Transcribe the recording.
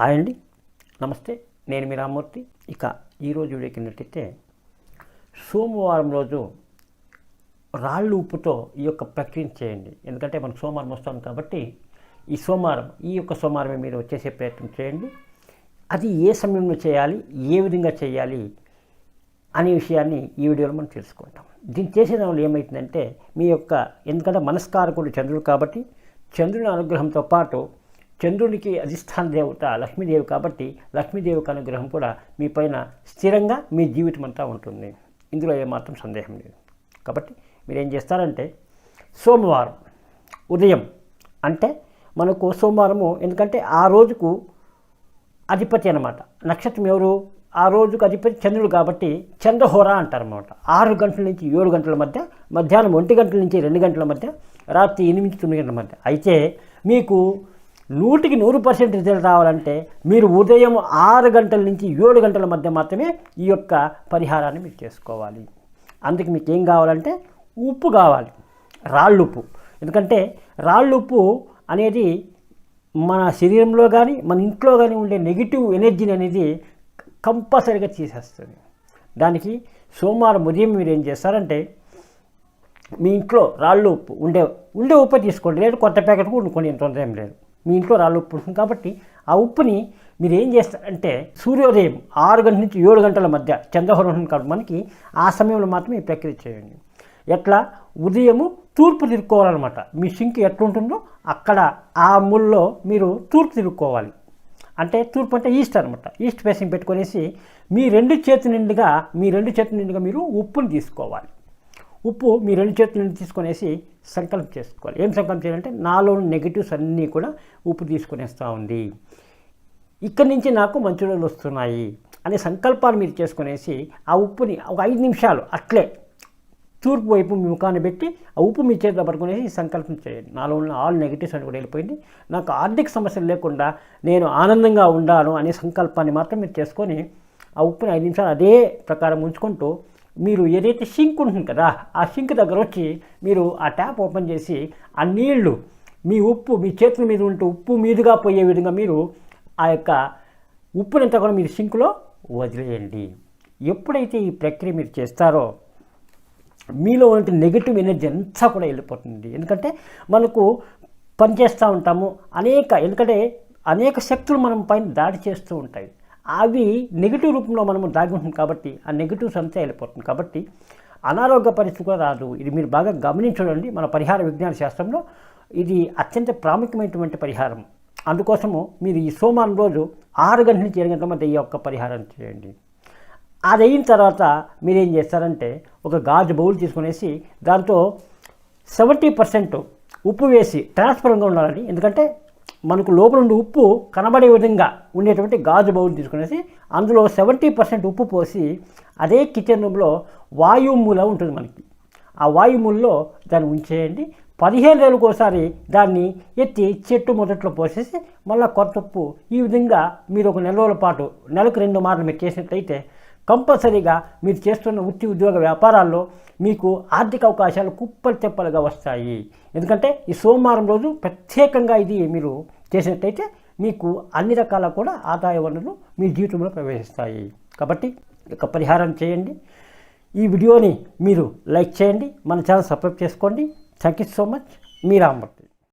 Hi అండి. నమస్తే నేను మీ రామ్మూర్తి. ఇక ఈరోజు వీడియోకి ఏంటంటే సోమవారం రోజు రాళ్ళు ఉప్పుతో ఈ యొక్క ప్రక్రియను చేయండి. ఎందుకంటే మనకు సోమవారం వస్తాం కాబట్టి ఈ సోమవారం ఈ యొక్క సోమవారమే మీరు చేసే ప్రయత్నం చేయండి. అది ఏ సమయంలో చేయాలి ఏ విధంగా చేయాలి అనే విషయాన్ని ఈ వీడియోలో మనం తెలుసుకుంటాం. దీన్ని చేసే దానివల్ల ఏమవుతుందంటే మీ యొక్క ఎందుకంటే మనస్కారకుడు చంద్రుడు కాబట్టి చంద్రుని అనుగ్రహంతో పాటు చంద్రునికి అధిష్టాన దేవత లక్ష్మీదేవి కాబట్టి లక్ష్మీదేవి అనుగ్రహం కూడా మీ పైన స్థిరంగా మీ జీవితం అంతా ఉంటుంది. ఇందులో ఏమాత్రం సందేహం లేదు. కాబట్టి మీరేం చేస్తారంటే సోమవారం ఉదయం అంటే మనకు సోమవారము ఎందుకంటే ఆ రోజుకు అధిపతి అనమాట నక్షత్రం ఎవరు? ఆ రోజుకు అధిపతి చంద్రుడు కాబట్టి చంద్రహోర అంటారన్నమాట. ఆరు గంటల నుంచి ఏడు గంటల మధ్య మధ్యాహ్నం ఒంటి గంటల నుంచి రెండు గంటల మధ్య రాత్రి ఎనిమిది తొమ్మిది గంటల మధ్య. అయితే మీకు నూటికి నూరు పర్సెంట్ రిజల్ట్ రావాలంటే మీరు ఉదయం ఆరు గంటల నుంచి ఏడు గంటల మధ్య మాత్రమే ఈ యొక్క పరిహారాన్ని మీరు చేసుకోవాలి. అందుకు మీకు ఏం కావాలంటే ఉప్పు కావాలి. రాళ్ళుప్పు ఎందుకంటే రాళ్ళుప్పు అనేది మన శరీరంలో కానీ మన ఇంట్లో కానీ ఉండే నెగిటివ్ ఎనర్జీని అనేది కంపల్సరీగా తీసేస్తుంది. దానికి సోమవారం ఉదయం మీరు ఏం చేస్తారంటే మీ ఇంట్లో రాళ్ళు ఉప్పు ఉండే ఉండే ఉప్పు తీసుకోండి. లేదు కొత్త ప్యాకెట్ కూడా కొనుక్కోండి ఎంత ఏం లేదు. మీ ఇంట్లో రాళ్ళు ఉప్పు ఉంటుంది కాబట్టి ఆ ఉప్పుని మీరు ఏం చేస్తారంటే సూర్యోదయం ఆరు గంటల నుంచి ఏడు గంటల మధ్య చంద్రహోరం ఉంటుంది కాబట్టి మనకి ఆ సమయంలో మాత్రమే ఈ ప్రక్రియ చేయండి. ఎట్లా? ఉదయము తూర్పు తిరుక్కోవాలన్నమాట. మీ సింక్ ఎట్లుంటుందో అక్కడ ఆ ముల్లో మీరు తూర్పు తిరుక్కోవాలి. అంటే తూర్పు అంటే ఈస్ట్ అనమాట ఈస్ట్ ఫేసింగ్ పెట్టుకొనేసి మీ రెండు చేతి నిండుగా మీ రెండు చేతి నిండుగా మీరు ఉప్పుని తీసుకోవాలి. ఉప్పు మీ రెండు చేతుల నుండి తీసుకొనేసి సంకల్పం చేసుకోవాలి. ఏం సంకల్పం చేయాలంటే నాలో నెగిటివ్స్ అన్నీ కూడా ఉప్పు తీసుకునేస్తూ ఉంది. ఇక్కడి నుంచి నాకు మంచి రోజులు వస్తున్నాయి అనే సంకల్పాలు మీరు చేసుకునేసి ఆ ఉప్పుని ఒక ఐదు నిమిషాలు అట్లే తూర్పు వైపు మీ ముఖాన్ని పెట్టి ఆ ఉప్పు మీ చేతిలో పట్టుకునేసి సంకల్పం చేయండి. నాలో ఉన్న ఆల్ నెగిటివ్స్ అని కూడా వెళ్ళిపోయింది. నాకు ఆర్థిక సమస్యలు లేకుండా నేను ఆనందంగా ఉండాను అనే సంకల్పాన్ని మాత్రం మీరు చేసుకొని ఆ ఉప్పుని ఐదు నిమిషాలు అదే ప్రకారం ఉంచుకుంటూ మీరు ఏదైతే సింక్ ఉంటుంది కదా ఆ సింక్ దగ్గర వచ్చి మీరు ఆ ట్యాప్ ఓపెన్ చేసి ఆ నీళ్ళు మీ ఉప్పు మీ చేతుల మీద ఉంటే ఉప్పు మీదుగా పోయే విధంగా మీరు ఆ యొక్క ఉప్పునంతా కూడా మీరు సింక్లో వదిలేయండి. ఎప్పుడైతే ఈ ప్రక్రియ మీరు చేస్తారో మీలో ఉన్న నెగిటివ్ ఎనర్జీ అంతా కూడా వెళ్ళిపోతుంది. ఎందుకంటే మనకు పనిచేస్తూ ఉంటాము అనేక ఎందుకంటే అనేక శక్తులు మనం పైన దాడి చేస్తూ ఉంటాయి. అవి నెగిటివ్ రూపంలో మనము దాగి ఉంటుంది కాబట్టి ఆ నెగిటివ్ అంతా వెళ్ళిపోతుంది కాబట్టి అనారోగ్య పరిస్థితి కూడా రాదు. ఇది మీరు బాగా గమనించడండి. మన పరిహార విజ్ఞాన శాస్త్రంలో ఇది అత్యంత ప్రాముఖ్యమైనటువంటి పరిహారం. అందుకోసము మీరు ఈ సోమవారం రోజు ఆరు గంటల నుంచి ఏడు గంటల మధ్య ఈ యొక్క పరిహారం చేయండి. అది అయిన తర్వాత మీరేం చేస్తారంటే ఒక గాజు బౌల్ తీసుకునేసి దాంతో సెవెంటీ పర్సెంట్ ఉప్పు వేసి ట్రాన్స్పరెంట్గా ఉండాలని ఎందుకంటే మనకు లోపల ఉండే ఉప్పు కనబడే విధంగా ఉండేటువంటి గాజు బౌల్ తీసుకునేసి అందులో సెవెంటీ పర్సెంట్ ఉప్పు పోసి అదే కిచెన్ రూమ్లో వాయుమూల ఉంటుంది మనకి. ఆ వాయుమూలలో దాన్ని ఉంచేయండి. పదిహేను రోజులకు ఒకసారి దాన్ని ఎత్తి చెట్టు మొదట్లో పోసేసి మళ్ళీ కొత్త ఉప్పు ఈ విధంగా మీరు ఒక నెల రోజుల పాటు నెలకు రెండు మార్లు మీరు చేసినట్లయితే కంపల్సరీగా మీరు చేస్తున్న వృత్తి ఉద్యోగ వ్యాపారాల్లో మీకు ఆర్థిక అవకాశాలు కుప్పలు తెప్పలుగా వస్తాయి. ఎందుకంటే ఈ సోమవారం రోజు ప్రత్యేకంగా ఇది మీరు చేసినట్టయితే మీకు అన్ని రకాల కూడా ఆదాయ వనరులు మీ జీవితంలో ప్రవేశిస్తాయి. కాబట్టి ఇక పరిహారం చేయండి. ఈ వీడియోని మీరు లైక్ చేయండి. మన ఛానల్ సబ్స్క్రైబ్ చేసుకోండి. Thank you so much. Me Rammurthy